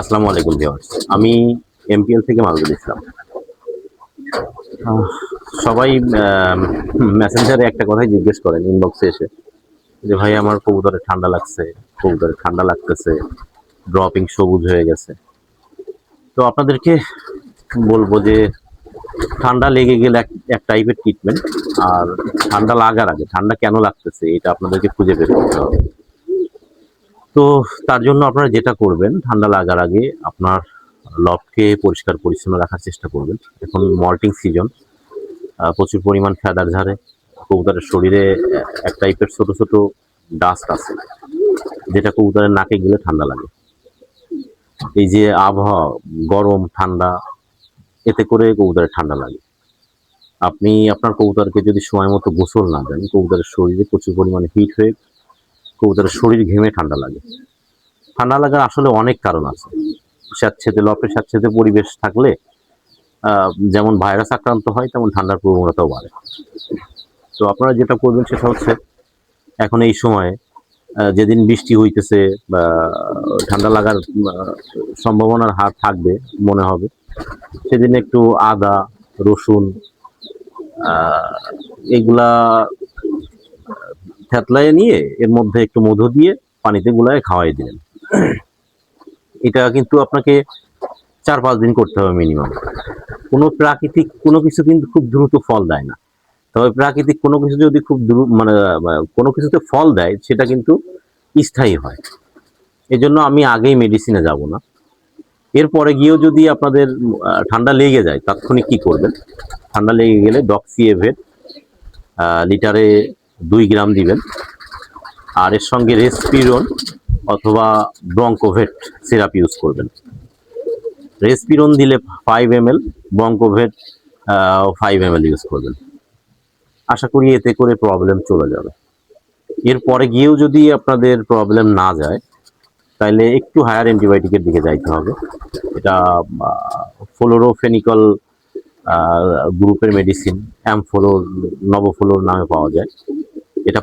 আসসালামু আলাইকুম ভিউয়ার্স। আমি এমপিএল থেকে মাহবুবুল ইসলাম। সবাই মেসেঞ্জারে একটা কথাই জিজ্ঞেস করেন ইনবক্সে এসে, যে ভাই, আমার কবুতরে ঠান্ডা লাগছে, কবুতরে ঠান্ডা লাগতেছে ড্রপিং সবুজ হয়ে গেছে। তো আপনাদেরকে বলব যে, ঠান্ডা লেগে গেলে এক টাইপের ট্রিটমেন্ট আর ঠান্ডা লাগার আগে, ঠান্ডা কেন লাগতেছে, এটা আপনাদেরকে খুঁজে বের করতে হবে। তো তার জন্য আপনারা যেটা করবেন, ঠান্ডা লাগার আগে আপনার লবকে পরিষ্কার পরিচ্ছন্ন রাখার চেষ্টা করবেন। এখন মল্টিং সিজন প্রচুর পরিমাণ ফেদার ঝাড়ে, কবুতরের শরীরে এক টাইপের ছোট ছোট ডাস্ট আছে, যেটা কবুতরের নাকে গেলে ঠান্ডা লাগে। এই যে আবহাওয়া, গরম, ঠান্ডা, এতে করে কবুতরের ঠান্ডা লাগে। আপনি আপনার কবুতরকে যদি সময় মতো গোসল না দেন, কবুতরের শরীরে প্রচুর পরিমাণে হিট হয়ে কবুতরের শরীর ঘেমে ঠান্ডা লাগে। ঠান্ডা লাগার আসলে অনেক কারণ আছে। স্যাঁতছেতে লপে স্যাঁতছেতে পরিবেশ থাকলে যেমন ভাইরাস আক্রান্ত হয়, তেমন ঠান্ডার প্রবণতাও বাড়ে। তো আপনারা যেটা করবেন সেটা হচ্ছে, এখন এই সময়ে যেদিন বৃষ্টি হইতেছে বা ঠান্ডা লাগার সম্ভাবনার হার থাকবে, মনে হবে, সেদিন একটু আদা, রসুন এগুলা থেতলায় নিয়ে এর মধ্যে একটু মধু দিয়ে পানিতে গুলায় খাওয়াই দিলেন। এটা কিন্তু আপনাকে চার পাঁচ দিন করতে হবে মিনিমাম কোনো প্রাকৃতিক কোনো কিছু কিন্তু খুব দ্রুত ফল দেয় না। তবে প্রাকৃতিক কোনো কিছু যদি খুব দ্রুত মানে কোনো কিছুতে ফল দেয়, সেটা কিন্তু স্থায়ী হয়। এই জন্য আমি আগেই মেডিসিনে যাব না। এরপরে গিয়েও যদি আপনাদের ঠান্ডা লেগে যায়, তাৎক্ষণিক কি করবেন? ঠান্ডা লেগে গেলে ডক্সিএভেট লিটারে দুই গ্রাম দিবেন। আর এর সঙ্গে রেসপিরন অথবা ব্রঙ্কোভেট সিরাপ ইউজ করবেন। রেসপিরন দিলে five M L Broncovet five M L use করবেন। আশা করি এতে করে প্রবলেম চলে যাবে। এরপরে গিয়েও যদি আপনাদের প্রবলেম না যায় তাহলে একটু হায়ার অ্যান্টিবায়োটিকের দিকে যাইতে হবে। এটা ফ্লোরোফেনিকল গ্রুপের মেডিসিন অ্যামফোলোর নবফ্লোর নামে পাওয়া যায়।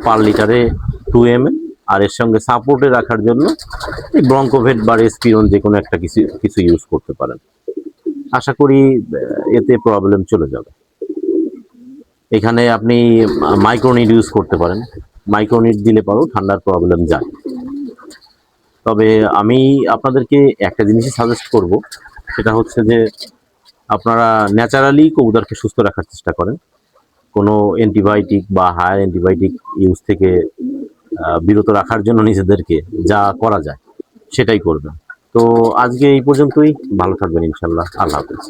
পার লিটারে টু এম আর এর সঙ্গে সাপোর্টে রাখার জন্য এই ব্রঙ্কোভেট বা রেসপিরন যে কোনো একটা কিছু কিছু ইউজ করতে পারেন। আশা করি এতে প্রবলেম চলে যাবে। এখানে আপনি মাইক্রোনিড ইউজ করতে পারেন। মাইক্রোনিড দিলে পরেও ঠান্ডার প্রবলেম যায়। তবে আমি আপনাদেরকে একটা জিনিসই সাজেস্ট করব, সেটা হচ্ছে যে আপনারা ন্যাচারালি কবুতরকে সুস্থ রাখার চেষ্টা করেন। কোনো অ্যান্টিবায়োটিক বা হায়ার অ্যান্টিবায়োটিক ইউজ থেকে বিরত রাখার জন্য নিজেদেরকে যা করা যায় সেটাই করবেন। তো আজকে এই পর্যন্তই। ভালো থাকবেন ইনশাল্লাহ। আল্লাহ হাফেজ।